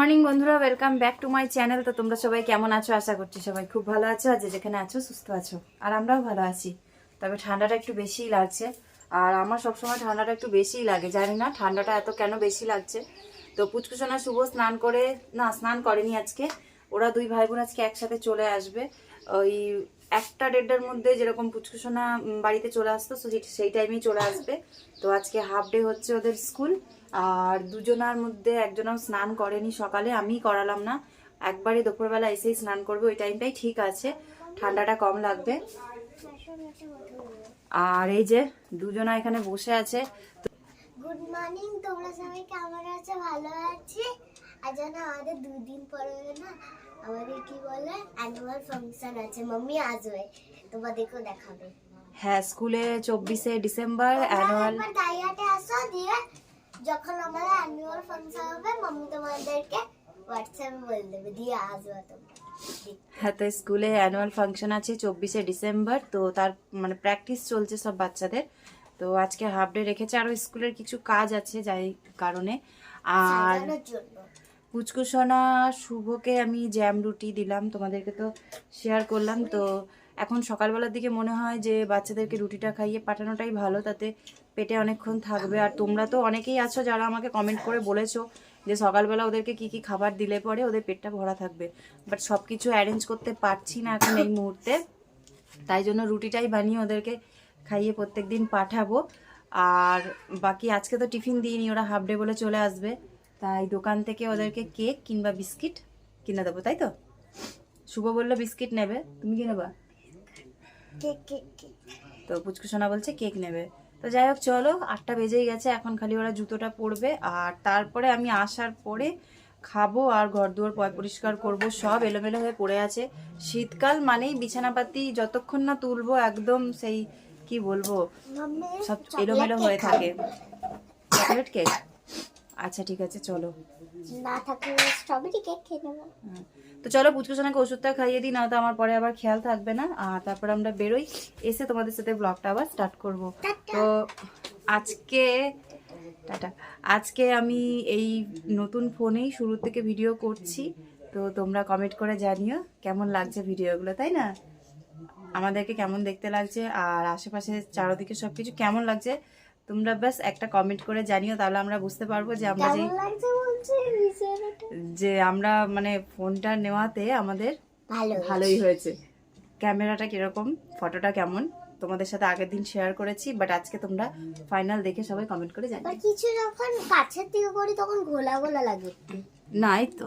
Morning বন্ধুরা welcome back to my channel তো তোমরা সবাই কেমন আছো? আশা করছি সবাই খুব ভালো আছো। আর যে যেখানে আছো, সুস্থ আছো। আর আমরাও ভালো আছি। তবে ঠান্ডাটা একটু বেশিই লাগছে। আর আমার সবসময় ঠান্ডাটা একটু বেশিই লাগে, জানি না ঠান্ডাটা এত কেন বেশি লাগছে। তো পুচকুসোনা শুভ স্নান করে, না, স্নান করেনি আজকে। ওরা দুই ভাই বোন আজকে একসাথে চলে আসবে। ওই একটা দেড়টার মধ্যে যেরকম পুচকুসোনা বাড়িতে চলে আসতো সেই টাইমেই চলে আসবে। তো আজকে হাফ ডে হচ্ছে ওদের স্কুল আর দুজনার মধ্যে একজনও স্নান করেনি সকালে আমি করালাম না। একবারে দুপুরবেলা এসেই স্নান করবে ওই টাইমটাই ঠিক আছে। ঠান্ডাটা কম লাগবে। আর এই যে দুজনা এখানে বসে আছে। গুড মর্নিং তোমরা সবাই কেমন আছো? ভালো আছি। আর জানো আমাদের দুদিন পরে না আমাদের কি বলে অ্যানুয়াল ফাংশন আছে। মাম্মি আসবে তোমাদেরকেও দেখাবে। হ্যাঁ স্কুলে চব্বিশে ডিসেম্বর অ্যানুয়াল আসো দিয়ে যখন আমাদের অ্যানুয়াল ফাংশন হবে মাম্মি তোমাদেরকে হোয়াটসঅ্যাপে বলে দেবে দিয়ে আসবে তোমরা হ্যাঁ তো স্কুলে অ্যানুয়াল ফাংশন আছে চব্বিশে ডিসেম্বর তো তার মানে প্র্যাকটিস চলছে সব বাচ্চাদের। তো আজকে হাফ ডে রেখেছে আরও স্কুলের কিছু কাজ আছে যাই কারণে। আর পুচকুসোনা শুভকে আমি জ্যাম রুটি দিলাম তোমাদেরকে তো শেয়ার করলাম। তো এখন সকালবেলার দিকে মনে হয় যে বাচ্চাদেরকে রুটিটা খাইয়ে পাঠানোটাই ভালো তাতে পেটে অনেকক্ষণ থাকবে। আর তোমরা তো অনেকেই আছো যারা আমাকে কমেন্ট করে বলেছ যে সকালবেলা ওদেরকে কি কি খাবার দিলে পরে ওদের পেটটা ভরা থাকবে। বাট সব কিছু অ্যারেঞ্জ করতে পারছি না এখন এই মুহূর্তে। তাই জন্য রুটিটাই বানিয়ে ওদেরকে খাইয়ে প্রত্যেক দিন পাঠাবো। আর বাকি আজকে তো টিফিন দিইনি ওরা হাফ ডে বলে চলে আসবে। তাই দোকান থেকে ওদেরকে কেক কিংবা বিস্কিট কিনে দেবো তাই তো? শুভ বলল বিস্কিট নেবে তুমি কি নেবা? কেক কেক কেক তো পুচকুসোনা বলছে কেক নেবে। তো যাই হোক চলো আটটা বেজেই গেছে এখন খালি ওরা জুতোটা পরবে আর তারপরে আমি আসার পরে খাব আর ঘর দুয়ার পয় পরিষ্কার করব সব এলোমেলো হয়ে পড়ে আছে। শীতকাল মানেই বিছানাপাতি যতক্ষণ না তুলবো একদম সেই কি বলব সব এলোমেলো হয়ে থাকে। Chocolate cake? আচ্ছা ঠিক আছে চলো। না থাকলে স্ট্রবেরি কেক খেয়ে নেব। তো চলো পুচকুসোনাকে ওষুধটা খাইয়ে দিই না তো আমার পরে আবার খেয়াল থাকবে না। আর তারপর আমরা বেরোই এসে তোমাদের সাথে ব্লগটা আবার স্টার্ট করব। তো আজকে টাটা আজকে আমি এই নতুন ফোনেই শুরু থেকে ভিডিও করছি। তো তোমরা কমেন্ট করে জানিও কেমন লাগছে ভিডিওগুলো তাই না? আমাদেরকে কেমন দেখতে লাগছে আর আশেপাশে চারোদিকে সব কিছু কেমন লাগছে? তোমরা ব্যাস একটা কমেন্ট করে জানিও তাহলে আমরা বুঝতে পারব যে আমরা যে যে আমরা মানে ফোনটা নেওয়াতে আমাদের ভালোই হয়েছে। ক্যামেরাটা কীরকম ফটোটা কেমন তোমাদের সাথে আগের দিন শেয়ার করেছি বাট আজকে তোমরা ফাইনাল দেখে সবাই কমেন্ট করে জানি কিছু যখন কাছের থেকে করি তখন ঘোলা ঘোলা লাগে নাই তো।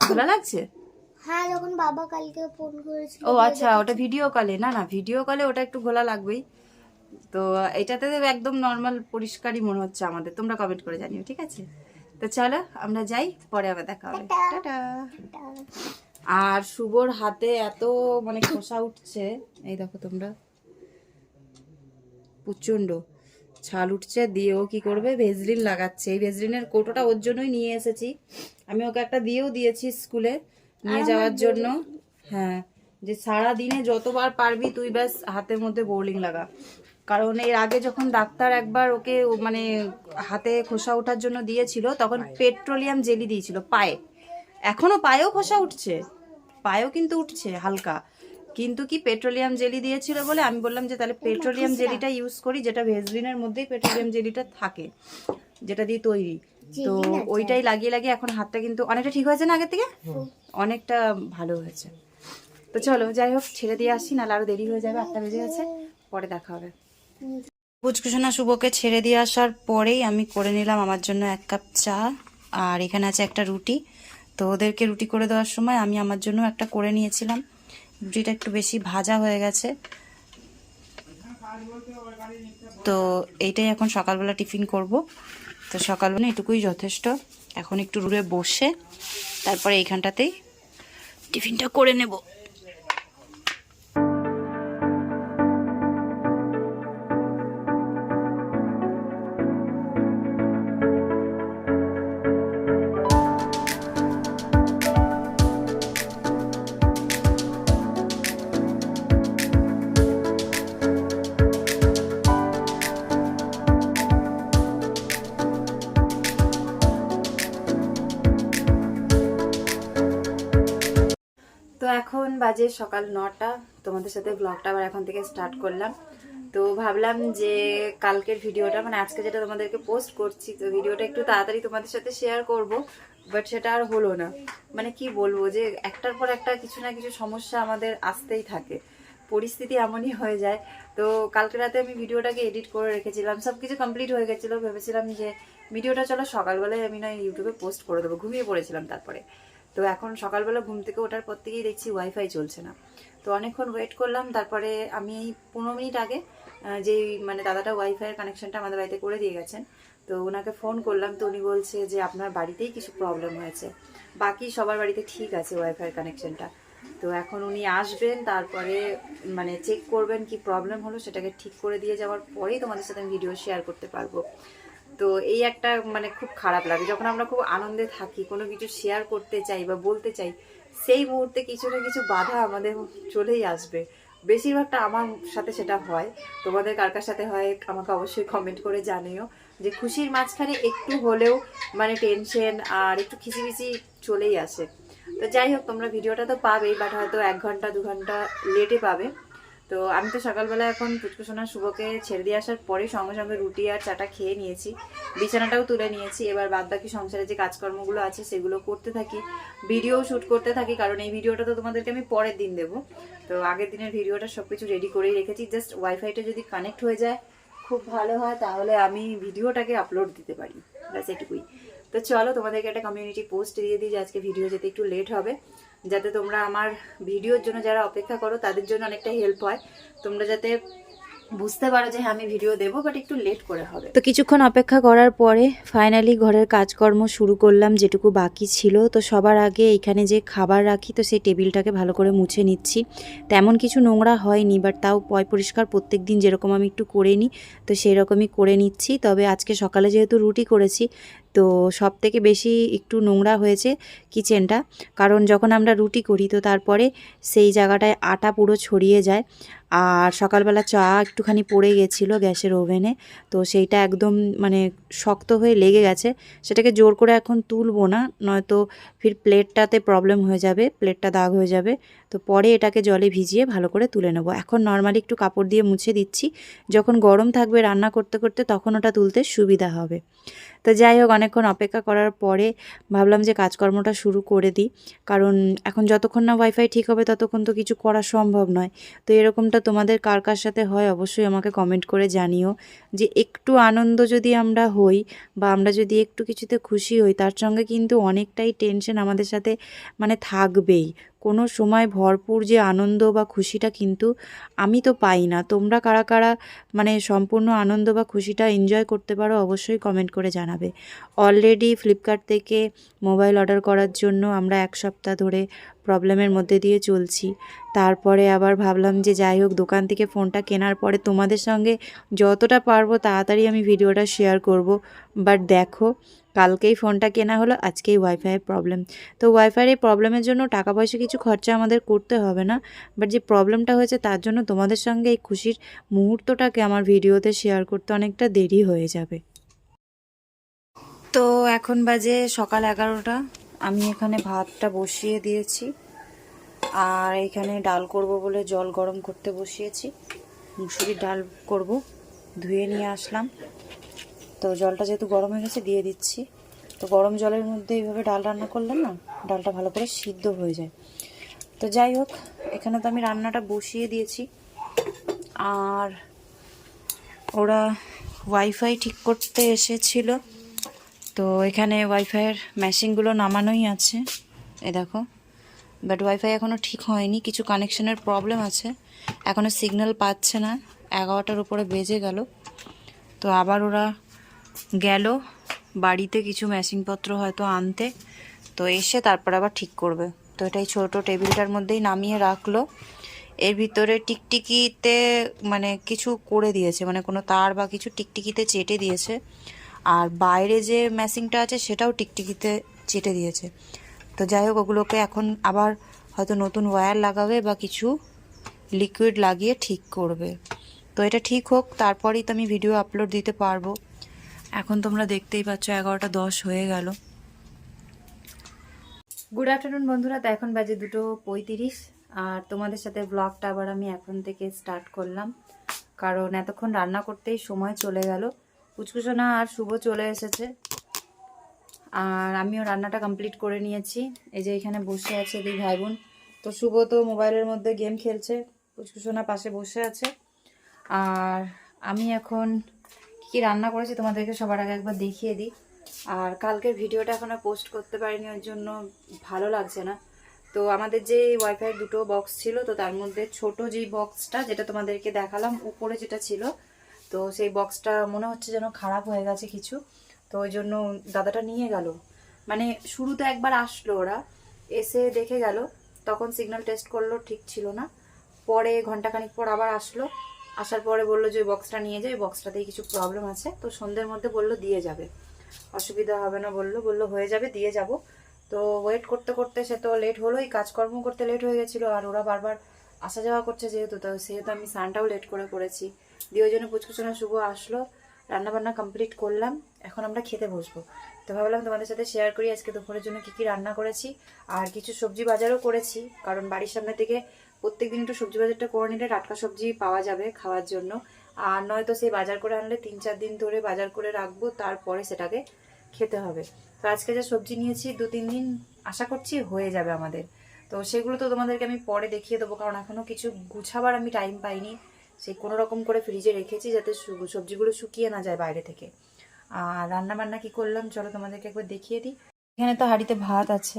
ঘোলা লাগছে? হ্যাঁ যখন বাবা কালকে ফোন করেছিল। ও আচ্ছা ওটা ভিডিও কলে না না ভিডিও কলে ওটা একটু ঘোলা লাগবেই। তো এটাতে একদম নর্মাল পরিষ্কারই মনে হচ্ছে আমাদের। তোমরা কমেন্ট করে জানিও ঠিক আছে? তো চলো আমরা যাই পরে আবার দেখা হবে। টাটা। আর শুভর হাতে এত মানে খোসা উঠছে এই দেখো তোমরা। প্রচণ্ড ছাল উঠছে দিয়ে ও কি করবে? ভেজলিন লাগাচ্ছে। এই ভেজলিনের কোটোটা ওর জন্যই নিয়ে এসেছি। আমি ওকে একটা দিয়েও দিয়েছি স্কুলে নিয়ে যাওয়ার জন্য। হ্যাঁ যে সারা দিনে যতবার পারবি তুই ব্যাস হাতের মধ্যে বোর্লিং লাগা। কারণ এর আগে যখন ডাক্তার একবার ওকে মানে হাতে খোসা ওঠার জন্য দিয়েছিল তখন পেট্রোলিয়াম জেলি দিয়েছিল পায়ে। এখনও পায়েও খোসা উঠছে। পায়েও কিন্তু উঠছে হালকা। কিন্তু কি পেট্রোলিয়াম জেলি দিয়েছিল বলে আমি বললাম যে তাহলে পেট্রোলিয়াম জেলিটা ইউজ করি যেটা ভেজলিনের মধ্যেই পেট্রোলিয়াম জেলিটা থাকে যেটা দিয়ে তৈরি। তো ওইটাই লাগিয়ে লাগিয়ে এখন হাতটা কিন্তু অনেকটা ঠিক হয়েছে না আগের থেকে? অনেকটা ভালো হয়েছে। তো চলো যাই হোক ছেড়ে দিয়ে আসি নাহলে আরও দেরি হয়ে যাবে আটটা বেজে গেছে। পরে দেখা হবে। পুচকুসোনা শুভকে ছেড়ে দিয়ে আসার পরেই আমি করে নিলাম আমার জন্য এক কাপ চা। আর এখানে আছে একটা রুটি। তো ওদেরকে রুটি করে দেওয়ার সময় আমি আমার জন্য একটা করে নিয়েছিলাম। রুটিটা একটু বেশি ভাজা হয়ে গেছে। তো এইটাই এখন সকালবেলা টিফিন করব। তো সকালবেলা এটুকুই যথেষ্ট। এখন একটু রুড়ে বসে তারপরে এইখানটাতেই টিফিনটা করে নেব। এখন বাজে সকাল নটা। তোমাদের সাথে ব্লগটা আবার এখন থেকে স্টার্ট করলাম। তো ভাবলাম যে কালকের ভিডিওটা মানে আজকে যেটা তোমাদেরকে পোস্ট করছি, তো ভিডিওটা একটু তাড়াতাড়ি তোমাদের সাথে শেয়ার করব বাট সেটা আর হলো না। মানে কি বলব যে একটার পর একটা কিছু না কিছু সমস্যা আমাদের আসতেই থাকে। পরিস্থিতি এমনই হয়ে যায়। তো কালকে রাতে আমি ভিডিওটাকে এডিট করে রেখেছিলাম সব কিছু কমপ্লিট হয়ে গেছিল। ভেবেছিলাম যে ভিডিওটা চলো সকালবেলায় আমি না ইউটিউবে পোস্ট করে দেবো। ঘুমিয়ে পড়েছিলাম তারপরে। তো এখন সকালবেলা ঘুম থেকে ওঠার পর থেকেই দেখছি ওয়াইফাই চলছে না। তো অনেকক্ষণ ওয়েট করলাম, তারপরে আমি এই পনেরো মিনিট আগে যেই মানে দাদাটা ওয়াইফাইয়ের কানেকশনটা আমাদের বাড়িতে করে দিয়ে গেছেন, তো ওনাকে ফোন করলাম তো উনি বলছে যে আপনার বাড়িতেই কিছু প্রবলেম হয়েছে। বাকি সবার বাড়িতে ঠিক আছে ওয়াইফাইয়ের কানেকশনটা তো এখন উনি আসবেন, তারপরে মানে চেক করবেন কি প্রবলেম হলো, সেটাকে ঠিক করে দিয়ে যাওয়ার পরেই তোমাদের সাথে আমি ভিডিও শেয়ার করতে পারব। তো এই একটা মানে খুব খারাপ লাগে। যখন আমরা খুব আনন্দে থাকি, কোনো কিছু শেয়ার করতে চাই বা বলতে চাই, সেই মুহূর্তে কিছু না কিছু বাধা আমাদের চলেই আসবে। বেশিরভাগটা আমার সাথে সেটা হয়। তোমাদের কার কার সাথে হয় আমাকে অবশ্যই কমেন্ট করে জানিও। যে খুশির মাঝখানে একটু হলেও মানে টেনশন আর একটু খিচিবিচি চলেই আসে। তো যাই হোক, তোমরা ভিডিওটা তো পাবেই বাট হয়তো এক ঘণ্টা, দু ঘণ্টা লেটে পাবে। তো আমি তো সকালবেলা এখন পুচকুসোনা শুভকে ছেড়ে দিয়ে আসার পরে সঙ্গে সঙ্গে রুটি আর চাটা খেয়ে নিয়েছি। বিছানাটাও তুলে নিয়েছি। এবার বাদ বাকি সংসারে যে কাজকর্মগুলো আছে সেগুলো করতে থাকি। ভিডিও শ্যুট করতে থাকি, কারণ এই ভিডিওটা তো তোমাদেরকে আমি পরের দিন দেবো। তো আগের দিনের ভিডিওটা সব কিছু রেডি করেই রেখেছি। জাস্ট ওয়াইফাইটা যদি কানেক্ট হয়ে যায়, খুব ভালো হয়। তাহলে আমি ভিডিওটাকে আপলোড দিতে পারি। ব্যাস এটুকুই। তো চলো তোমাদেরকে একটা কমিউনিটি পোস্ট দিয়ে দিই যে আজকে ভিডিও যেতে একটু লেট হবে। যাতে তোমরা আমার ভিডিওর জন্য যারা অপেক্ষা করো, তাদের জন্য অনেকটা হেল্প হয়। তোমরা যাতে বুঝতে পারো যে হ্যাঁ আমি ভিডিও দেবো বাট একটু লেট করে হবে। তো কিছুক্ষণ অপেক্ষা করার পরে ফাইনালি ঘরের কাজকর্ম শুরু করলাম, যেটুকু বাকি ছিল। তো সবার আগে এখানে যে খাবার রাখি, তো সেই টেবিলটাকে ভালো করে মুছে নিচ্ছি। তেমন কিছু নোংরা হয়নি বাট তাও পয় পরিষ্কার প্রত্যেক দিন যেরকম আমি একটু করে নিই, তো সেই রকমই করে নিচ্ছি। তবে আজকে সকালে যেহেতু রুটি করেছি তো সব থেকে বেশি একটু নোংরা হয়েছে কিচেনটা। কারণ যখন আমরা রুটি করি তো তারপরে সেই জায়গাটায় আটা পুরো ছড়িয়ে যায়। আর সকালবেলা চা একটুখানি পড়ে গেছিল গ্যাসের ওভেনে। তো সেইটা একদম মানে শক্ত হয়ে লেগে গেছে। সেটাকে জোর করে এখন তুলবো না, নয়তো ফির প্লেটটাতে প্রবলেম হয়ে যাবে, প্লেটটা দাগ হয়ে যাবে। তো পরে এটাকে জলে ভিজিয়ে ভালো করে তুলে নেব। এখন নর্মালি একটু কাপড় দিয়ে মুছে দিচ্ছি। যখন গরম থাকবে রান্না করতে করতে তখন ওটা তুলতে সুবিধা হবে। তো যাই হোক অনেকক্ষণ অপেক্ষা করার পরে ভাবলাম যে কাজকর্মটা শুরু করে দিই। কারণ এখন যতক্ষণ না ওয়াইফাই ঠিক হবে ততক্ষণ তো কিছু করা সম্ভব নয়। তো এরকমটা তোমাদের কার কার সাথে হয় অবশ্যই আমাকে কমেন্ট করে জানিও যে একটু আনন্দ যদি আমরা হই বা আমরা যদি একটু কিছুতে খুশি হই, তার সঙ্গে কিন্তু অনেকটাই টেনশন আমাদের সাথে মানে থাকবেই। কোনো সময় ভরপুর যে আনন্দ বা খুশিটা কিন্তু আমি তো পাই না। তোমরা কারা কারা মানে সম্পূর্ণ আনন্দ বা খুশিটা এনজয় করতে পারো অবশ্যই কমেন্ট করে জানাবে। অলরেডি ফ্লিপকার্ট থেকে মোবাইল অর্ডার করার জন্য আমরা এক সপ্তাহ ধরে প্রবলেমের মধ্যে দিয়ে চলছি। তারপরে আবার ভাবলাম যে যাই হোক, দোকান থেকে ফোনটা কেনার পরে তোমাদের সঙ্গে যতটা পারব তাড়াতাড়ি আমি ভিডিওটা শেয়ার করব। বাট দেখো কালকেই ফোনটা কেনা হলো, আজকেই ওয়াইফাইয়ের প্রবলেম তো ওয়াইফাইয়ের এই প্রবলেমের জন্য টাকা পয়সা কিছু খরচা আমাদের করতে হবে না বাট যে প্রবলেমটা হয়েছে তার জন্য তোমাদের সঙ্গে এই খুশির মুহূর্তটাকে আমার ভিডিওতে শেয়ার করতে অনেকটা দেরি হয়ে যাবে। তো এখন বাজে সকাল এগারোটা, আমি এখানে ভাতটা বসিয়ে দিয়েছি, আর এখানে ডাল করব বলে জল গরম করতে বসিয়েছি। মুসুরির ডাল করব, ধুয়ে নিয়ে আসলাম। তো জলটা যেহেতু গরম হয়ে গেছে দিয়ে দিচ্ছি। তো গরম জলের মধ্যে এইভাবে ডাল রান্না করলে না, ডালটা ভালো করে সিদ্ধ হয়ে যায়। তো যাই হোক, এখানে তো আমি রান্নাটা বসিয়ে দিয়েছি। আর ওরা ওয়াইফাই ঠিক করতে এসেছিল। তো এখানে ওয়াইফাইয়ের মেশিনগুলো নামানোই আছে। এ দেখো, বাট ওয়াইফাই এখনও ঠিক হয়নি, কিছু কানেকশনের প্রবলেম আছে। এখনও সিগন্যাল পাচ্ছে না, এগারোটার উপরে বেজে গেল। তো আবার ওরা গেল। বাড়িতে কিছু মেশিনপত্র হয়তো আনতে। তো এসে তারপর আবার ঠিক করবে। তো এটাই ছোট টেবিলটার মধ্যেই নামিয়ে রাখল। এর ভিতরে টিকটিকিতে মানে কিছু করে দিয়েছে। মানে কোনো তার বা কিছু টিকটিকিতে চেটে দিয়েছে। আর বাইরে যে ম্যাশিংটা আছে, সেটাও টিকটিকিতে চেটে দিয়েছে। তো যাই হোক, ওগুলোকে এখন আবার হয়তো নতুন ওয়্যার লাগাবে বা কিছু লিকুইড লাগিয়ে ঠিক করবে। তো এটা ঠিক হোক, তারপরেই তো আমি ভিডিও আপলোড দিতে পারব। এখন তোমরা দেখতেই পাচ্ছ এগারোটা দশ হয়ে গেল। গুড আফটারনুন বন্ধুরা, তো এখন বাজে দুটো পঁয়ত্রিশ। আর তোমাদের সাথে ব্লগটা আবার আমি এখন থেকে স্টার্ট করলাম। কারণ এতক্ষণ রান্না করতেই সময় চলে গেল। পুচকুচোনা আর শুভ চলে এসেছে। আর আমিও রান্নাটা কমপ্লিট করে নিয়েছি। এই যে এখানে বসে আছে দুই ভাই বোন তো শুভ তো মোবাইলের মধ্যে গেম খেলছে, পুচকুচোনা পাশে বসে আছে। আর আমি এখন কী রান্না করেছি তোমাদেরকে সবার আগে একবার দেখিয়ে দিই। আর কালকের ভিডিওটা এখনও পোস্ট করতে পারিনি, ওর জন্য ভালো লাগছে না। তো আমাদের যে ওয়াইফাই দুটো বক্স ছিল, তো তার মধ্যে ছোট যেই বক্সটা যেটা তোমাদেরকে দেখালাম, উপরে যেটা ছিল, তো সেই বক্সটা মনে হচ্ছে যেন খারাপ হয়ে গেছে কিছু। তো ওই জন্য দাদাটা নিয়ে গেল। মানে শুরুতে একবার আসলো ওরা, এসে দেখে গেল, তখন সিগন্যাল টেস্ট করল, ঠিক ছিল না। পরে ঘন্টাখানিক পর আবার আসলো। আসার পরে বলল যে বক্সটা নিয়ে যায় ওই বক্সটাতেই কিছু প্রবলেম আছে। তো সন্ধ্যের মধ্যে বলল দিয়ে যাবে। অসুবিধা হবে না বলল বলল হয়ে যাবে, দিয়ে যাব। তো ওয়েট করতে করতে সে তো লেট হলোই কাজকর্ম করতে লেট হয়ে গেছিল, আর ওরা বারবার আসা যাওয়া করছে যেহেতু, তো সেহেতু আমি স্নানটাও লেট করে করেছি। দিয়ে ওই জন্য পুচকুচনা শুভ আসলো, রান্নাবান্না কমপ্লিট করলাম, এখন আমরা খেতে বসবো। তো ভাবলাম তোমাদের সাথে শেয়ার করি, আজকে দুপুরের জন্য কি কি রান্না করেছি, আর কিছু সবজি বাজারও করেছি, কারণ বাড়ির সামনে থেকে প্রত্যেকদিন একটু সবজি বাজারটা করে নিলে টাটকা সবজি পাওয়া যাবে খাওয়ার জন্য। আর নয়তো সেই বাজার করে আনলে তিন চার দিন ধরে বাজার করে রাখব, তারপরে সেটাকে খেতে হবে। তো আজকে যে সবজি নিয়েছি দু তিন দিন আশা করছি হয়ে যাবে আমাদের। তো সেগুলো তো তোমাদেরকে আমি পরে দেখিয়ে দেবো, কারণ এখনও কিছু গুছাবার আমি টাইম পাইনি। সেই কোনো রকম করে ফ্রিজে রেখেছি যাতে সবজিগুলো শুকিয়ে না যায় বাইরে থেকে। আর রান্না বান্না কি করলাম, চলো তোমাদেরকে একবার দেখিয়ে দিই। এখানে তো হাঁড়িতে ভাত আছে।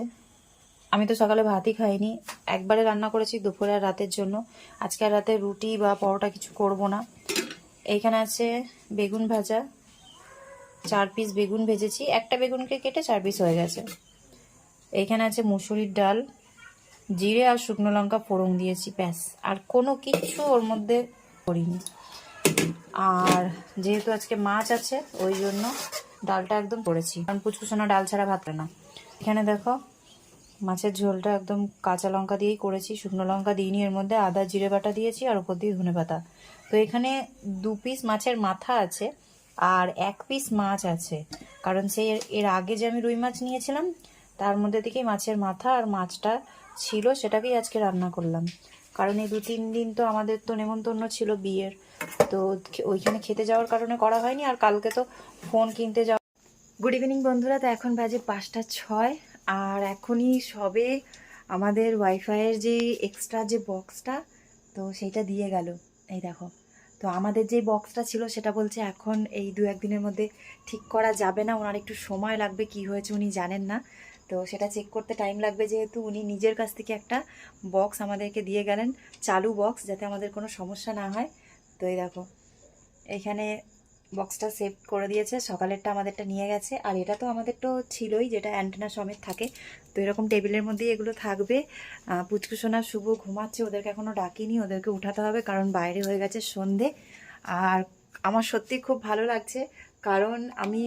আমি তো সকালে ভাতই খাইনি। একবারে রান্না করেছি দুপুরে আর রাতের জন্য। আজকে আর রাতে রুটি বা পরোটা কিছু করব না। এইখানে আছে বেগুন ভাজা। চার পিস বেগুন ভেজেছি। একটা বেগুনকে কেটে চার পিস হয়ে গেছে। এইখানে আছে মুসুরির ডাল। জিরে আর শুকনো লঙ্কা ফোড়ন দিয়েছি, ব্যাস। আর কোনো কিছু ওর মধ্যে করিনি। আর যেহেতু আজকে মাছ আছে, ওই জন্য ডালটা একদম করেছি। কারণ পুচকুচোনা ডাল ছাড়া ভাত না। এখানে দেখো মাছের ঝোলটা একদম কাঁচা লঙ্কা দিয়েই করেছি, শুকনো লঙ্কা দিইনি, এর মধ্যে আদা, জিরে বাটা দিয়েছি আর ওপর দিয়ে ধনে পাতা। তো এখানে দু পিস মাছের মাথা আছে আর এক পিস মাছ আছে। কারণ সেই এর- আগে যে আমি রুই মাছ নিয়েছিলাম, তার মধ্যে থেকেই মাছের মাথা আর মাছটা ছিল, সেটাকেই আজকে রান্না করলাম। কারণ এই দু তিন দিন তো আমাদের তো নেমন্তন্ন ছিল বিয়ের, তো ওইখানে খেতে যাওয়ার কারণে করা হয়নি। আর কালকে তো ফোন কিনতে যাওয়া গুড ইভিনিং বন্ধুরা, তো এখন বাজে পাঁচটা ছয়। আর এখনই সবে আমাদের ওয়াইফাইয়ের যে এক্সট্রা যে বক্সটা তো সেইটা দিয়ে গেল। এই দেখো, তো আমাদের যে বক্সটা ছিল সেটা বলছে এখন এই দু একদিনের মধ্যে ঠিক করা যাবে না, ওনার একটু সময় লাগবে, কি হয়েছে উনি জানেন না। তো সেটা চেক করতে টাইম লাগবে যেহেতু উনি নিজের কাছ থেকে একটা বক্স আমাদেরকে দিয়ে গেলেন, চালু বক্স যাতে আমাদের কোনো সমস্যা না হয়। তো এই দেখো, এখানে বক্সটা সেভ করে দিয়েছে, সকালেরটা আমাদেরটা নিয়ে গেছে, আর এটা তো আমাদের তো ছিলই, যেটা অ্যান্টেনা সমেত থাকে। তো এরকম টেবিলের মধ্যেই এগুলো থাকবে। পুচকুসোনা শুভ ঘুমাচ্ছে, ওদেরকে এখনও ডাকিনি, ওদেরকে উঠাতে হবে, কারণ বাইরে হয়ে গেছে সন্ধে। আর আমার সত্যি খুব ভালো লাগছে। কারণ আমি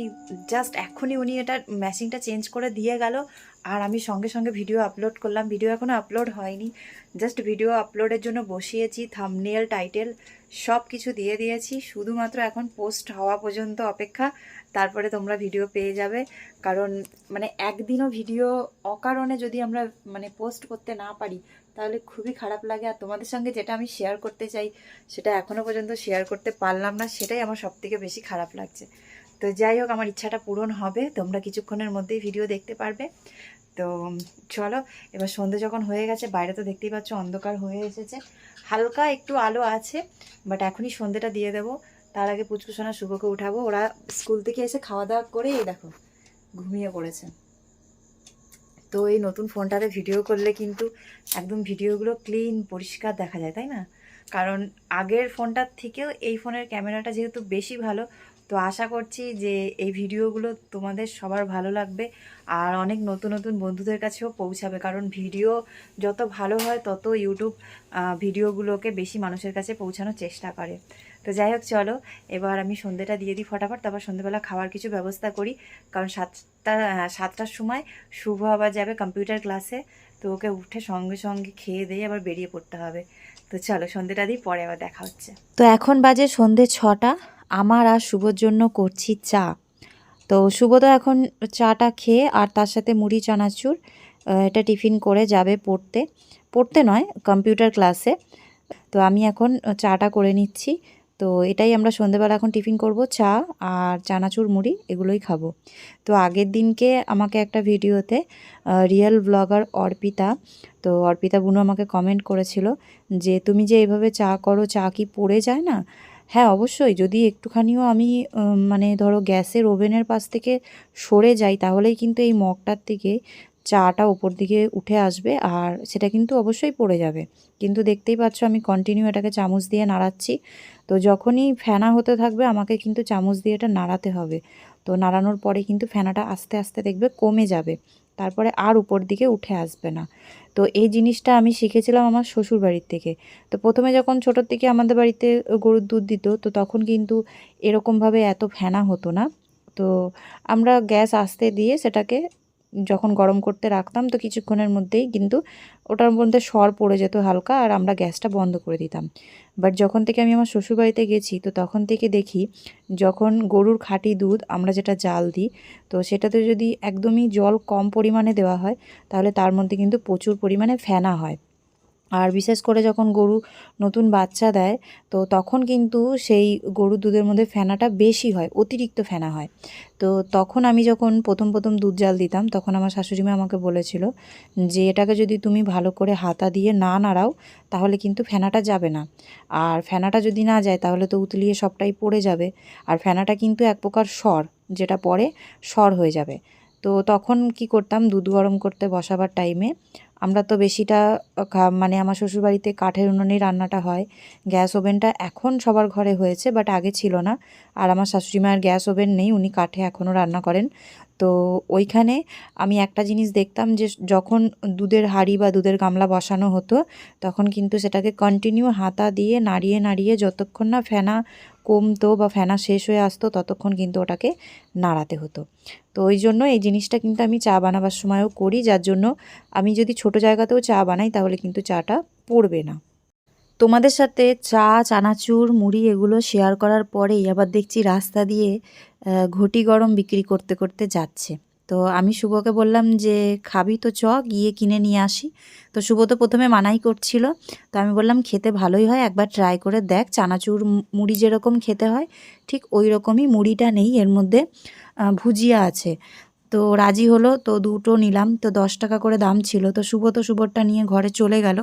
জাস্ট এখনই উনি এটা মেশিনটা চেঞ্জ করে দিয়ে গেল, আর আমি সঙ্গে সঙ্গে ভিডিও আপলোড করলাম। ভিডিও এখনও আপলোড হয়নি। জাস্ট ভিডিও আপলোডের জন্য বসিয়েছি থামনেল টাইটেল সব কিছু দিয়ে দিয়েছি। শুধুমাত্র এখন পোস্ট হওয়া পর্যন্ত অপেক্ষা। তারপরে তোমরা ভিডিও পেয়ে যাবে। কারণ মানে একদিনও ভিডিও অকারণে যদি আমরা মানে পোস্ট করতে না পারি তাহলে খুবই খারাপ লাগে। আর তোমাদের সঙ্গে যেটা আমি শেয়ার করতে চাই, সেটা এখনও পর্যন্ত শেয়ার করতে পারলাম না, সেটাই আমার সবথেকে বেশি খারাপ লাগছে। তো যাই হোক, আমার ইচ্ছাটা পূরণ হবে, তোমরা কিছুক্ষণের মধ্যেই ভিডিও দেখতে পারবে। তো চলো, এবার সন্ধে যখন হয়ে গেছে, বাইরে তো দেখতেই পাচ্ছ অন্ধকার হয়ে এসেছে। হালকা একটু আলো আছে বাট এখনই সন্ধেটা দিয়ে দেবো। তার আগে পুচকুসোনা শুভকে উঠাবো। ওরা স্কুল থেকে এসে খাওয়া দাওয়া করে এই দেখো, ঘুমিয়ে পড়েছে। তো এই নতুন ফোনটাতে ভিডিও করলে কিন্তু একদম ভিডিওগুলো ক্লিন পরিষ্কার দেখা যায়, তাই না? কারণ আগের ফোনটার থেকেও এই ফোনের ক্যামেরাটা যেহেতু বেশি ভালো, তো আশা করছি যে এই ভিডিওগুলো তোমাদের সবার ভালো লাগবে আর অনেক নতুন নতুন বন্ধুদের কাছেও পৌঁছাবে। কারণ ভিডিও যত ভালো হয়, তত ইউটিউব ভিডিওগুলোকে বেশি মানুষের কাছে পৌঁছানোর চেষ্টা করে। তো যাই হোক, চলো। এবার আমি সন্ধেটা দিয়ে দিই ফটাফট, তারপর সন্ধেবেলা খাওয়ার কিছু ব্যবস্থা করি। কারণ সাতটা সাতটার সময় শুভ আবার যাবে কম্পিউটার ক্লাসে, তো ওকে উঠে সঙ্গে সঙ্গে খেয়ে দিয়ে আবার বেরিয়ে পড়তে হবে। তো চলো সন্ধেটা দিই, পরে আবার দেখা হচ্ছে। তো এখন বাজে সন্ধে ছটা, আমার আর শুভর জন্য করছি চা। তো শুভ তো এখন চাটা খেয়ে, আর তার সাথে মুড়ি, চানাচুর এটা টিফিন করে যাবে পড়তে। পড়তে নয়, কম্পিউটার ক্লাসে। তো আমি এখন চাটা করে নিচ্ছি। তো এটাই আমরা সন্ধেবেলা এখন টিফিন করব, চা আর চানাচুর মুড়ি, এগুলোই খাব। তো আগের দিনকে আমাকে একটা ভিডিওতে রিয়েল ব্লগার অর্পিতা, তো অর্পিতা বুনু আমাকে কমেন্ট করেছিল যে, তুমি যে এইভাবে চা করো, চা কি পড়ে যায় না? হ্যাঁ অবশ্যই। যদি একটুখানিও আমি মানে ধরো গ্যাসের ওভেনের পাশ থেকে সরে যাই, তাহলেই কিন্তু এই মগটার থেকে চাটা ওপর দিকে উঠে আসবে আর সেটা কিন্তু অবশ্যই পড়ে যাবে। কিন্তু দেখতেই পাচ্ছ আমি কন্টিনিউ এটাকে চামচ দিয়ে নাড়াচ্ছি। তো যখনই ফেনা হতে থাকবে আমাকে কিন্তু চামচ দিয়ে এটা নাড়াতে হবে। তো নাড়ানোর পরে কিন্তু ফেনাটা আস্তে আস্তে দেখবে কমে যাবে। তারপরে আর উপর দিকে উঠে আসবে না। তো এই জিনিসটা আমি শিখেছিলাম আমার শ্বশুর বাড়ির থেকে। তো প্রথমে যখন ছোটোর থেকে আমাদের বাড়িতে গরুর দুধ দিত, তো তখন কিন্তু এরকমভাবে এত ফেনা হতো না। তো আমরা গ্যাস আস্তে দিয়ে সেটাকে যখন গরম করতে রাখতাম, তো কিছুক্ষণের মধ্যেই কিন্তু ওটার মধ্যে সর পড়ে যেত হালকা আর আমরা গ্যাসটা বন্ধ করে দিতাম। বাট যখন থেকে আমি আমার শ্বশুরবাড়িতে গেছি, তো তখন থেকে দেখি যখন গরুর খাঁটি দুধ আমরা যেটা জাল দিই, তো সেটাতে যদি একদমই জল কম পরিমাণে দেওয়া হয়, তাহলে তার মধ্যে কিন্তু প্রচুর পরিমাণে ফেনা হয়। আর বিশেষ করে যখন গরু নতুন বাচ্চা দেয়, তো তখন কিন্তু সেই গরুর দুধের মধ্যে ফেনাটা বেশি হয়, অতিরিক্ত ফেনা হয়। তো তখন আমি যখন প্রথম প্রথম দুধ জাল দিতাম, তখন আমার শাশুড়িমা আমাকে বলেছিল যে, এটাকে যদি তুমি ভালো করে হাতা দিয়ে না নাড়াও, তাহলে কিন্তু ফেনাটা যাবে না। আর ফেনাটা যদি না যায়, তাহলে তো উতলিয়ে সবটাই পড়ে যাবে। আর ফেনাটা কিন্তু এক প্রকার স্বর যেটা পরে স্বর হয়ে যাবে। তো তখন কি করতাম, দুধ গরম করতে বসাবার টাইমে আমরা তো বেশিটা মানে আমার শ্বশুরবাড়িতে কাঠের উনুনেই রান্নাটা হয়। গ্যাস ওভেনটা এখন সবার ঘরে হয়েছে, বাট আগে ছিল না। আর আমার শাশুড়ি মায়ের গ্যাস ওভেন নেই, উনি কাঠে এখনও রান্না করেন। তো ওইখানে আমি একটা জিনিস দেখতাম যে, যখন দুধের হাঁড়ি বা দুধের গামলা বসানো হতো, তখন কিন্তু সেটাকে কন্টিনিউ হাতা দিয়ে নাড়িয়ে নাড়িয়ে যতক্ষণ না ফেনা কমতো বা ফেনা শেষ হয়ে আসতো, ততক্ষণ কিন্তু ওটাকে নাড়াতে হতো। তো ওই জন্য এই জিনিসটা কিন্তু আমি চা বানাবার সময়ও করি, যার জন্য আমি যদি ছোট জায়গাতেও চা বানাই তাহলে কিন্তু চাটা পড়বে না। তোমাদের সাথে চা, চানাচুর, মুড়ি এগুলো শেয়ার করার পরেই আবার দেখছি রাস্তা দিয়ে ঘটি গরম বিক্রি করতে করতে যাচ্ছে। তো আমি শুভকে বললাম যে, খাবি তো চ, গিয়ে কিনে নিয়ে আসি। তো শুভ তো প্রথমে মানাই করছিল। তো আমি বললাম, খেতে ভালোই হয়, একবার ট্রাই করে দেখ, চানাচুর মুড়ি যেরকম খেতে হয়, ঠিক ওই রকমই মুড়িটা নেই, এর মধ্যে ভুজিয়া আছে। তো রাজি হলো, তো দুটো নিলাম, তো দশ টাকা করে দাম ছিল। তো শুভ তো শুভরটা নিয়ে ঘরে চলে গেল।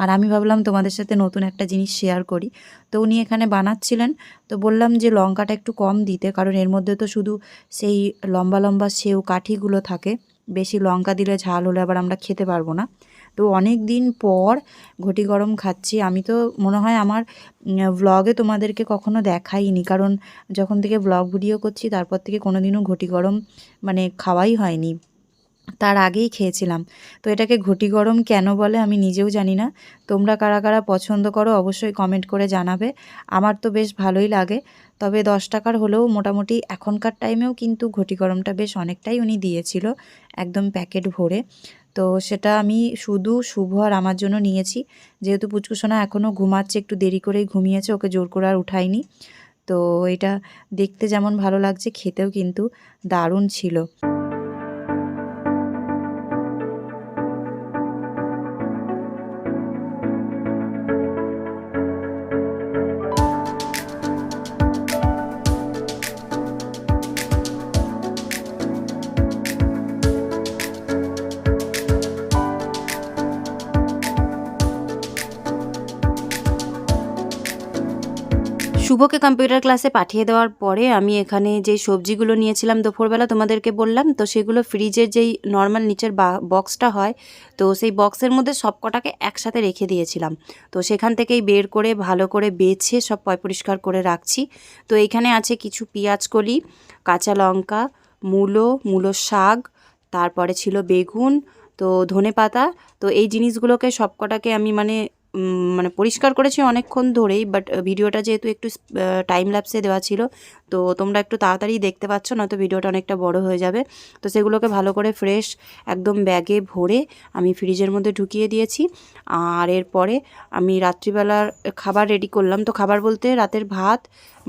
আর আমি ভাবলাম তোমাদের সাথে নতুন একটা জিনিস শেয়ার করি। তো উনি এখানে বানাচ্ছিলেন। তো বললাম যে লঙ্কাটা একটু কম দিতে, কারণ এর মধ্যে তো শুধু সেই লম্বা লম্বা সেও কাঠিগুলো থাকে। বেশি লঙ্কা দিলে ঝাল হলে আবার আমরা খেতে পারব না। তো অনেক দিন পর ঘটি গরম খাচ্ছি। আমি তো মনে হয় আমার ভ্লগে তোমাদেরকে কখনো দেখাইনি। কারণ যখন থেকে ব্লগ ভিডিও করছি, তারপর থেকে কোনো দিনও ঘটি গরম মানে খাওয়াই হয়নি। তার আগেই খেয়েছিলাম। তো এটাকে ঘটি গরম কেন বলে আমি নিজেও জানি না। তোমরা কারা কারা পছন্দ করো অবশ্যই কমেন্ট করে জানাবে। আমার তো বেশ ভালোই লাগে। তবে দশ টাকার হলেও মোটামুটি এখনকার টাইমেও কিন্তু ঘটি গরমটা বেশ অনেকটাই উনি দিয়েছিল, একদম প্যাকেট ভরে। তো সেটা আমি শুধু শুভ আর আমার জন্য নিয়েছি। যেহেতু পুচকুসোনা এখনও ঘুমাচ্ছে, একটু দেরি করেই ঘুমিয়েছে, ওকে জোর করে আর উঠাইনি। তো এটা দেখতে যেমন ভালো লাগছে, খেতেও কিন্তু দারুণ ছিল। শুভকে কম্পিউটার ক্লাসে পাঠিয়ে দেওয়ার পরে আমি এখানে যে সবজিগুলো নিয়েছিলাম দুপুরবেলা তোমাদেরকে বললাম, তো সেগুলো ফ্রিজের যেই নর্মাল নিচের বক্সটা হয়, তো সেই বক্সের মধ্যে সব কটাকে একসাথে রেখে দিয়েছিলাম। তো সেখান থেকেই বের করে ভালো করে বেছে সব পয় পরিষ্কার করে রাখছি। তো এইখানে আছে কিছু পেঁয়াজ কলি, কাঁচা লঙ্কা, মূলো মূলো শাক, তারপরে ছিল বেগুন, তো ধনে পাতা তো এই জিনিসগুলোকে সব কটাকে আমি মানে মানে পরিষ্কার করেছি অনেকক্ষণ ধরেই বাট ভিডিওটা যেহেতু একটু টাইম ল্যাপসে দেওয়া ছিল তো তোমরা একটু তাড়াতাড়ি দেখতে পাচ্ছ, নয়তো ভিডিওটা অনেকটা বড় হয়ে যাবে। তো সেগুলোকে ভালো করে ফ্রেশ একদম ব্যাগে ভরে আমি ফ্রিজের মধ্যে ঢুকিয়ে দিয়েছি। আর এরপরে আমি রাত্রিবেলার খাবার রেডি করলাম। তো খাবার বলতে রাতের ভাত,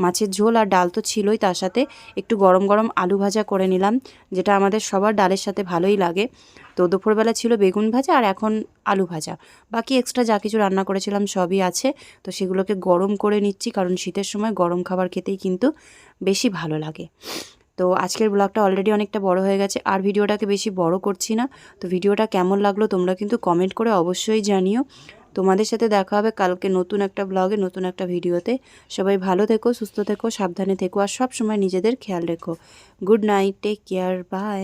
মাছের ঝোল আর ডাল তো ছিলই, তার সাথে একটু গরম গরম আলু ভাজা করে নিলাম, যেটা আমাদের সবার ডালের সাথে ভালোই লাগে। তো দুপুরবেলা ছিল বেগুন ভাজা আর এখন আলু ভাজা। বাকি এক্সট্রা যা কিছু রান্না করেছিলাম সবই আছে। তো সেগুলোকে গরম করে নিচ্ছি, কারণ শীতের সময় গরম খাবার খেতেই কিন্তু বেশি ভালো লাগে। তো আজকের ব্লগটা অলরেডি অনেকটা বড় হয়ে গেছে, আর ভিডিওটাকে বেশি বড় করছি না। তো ভিডিওটা কেমন লাগল তোমরা কিন্তু কমেন্ট করে অবশ্যই জানিও। তোমাদের সাথে দেখা হবে কালকে নতুন একটা ব্লগে নতুন একটা ভিডিওতে। সবাই ভালো থেকো, সুস্থ থেকো, সাবধানে থেকো, আর সব সময় নিজেদের খেয়াল রেখো। Good night take care bye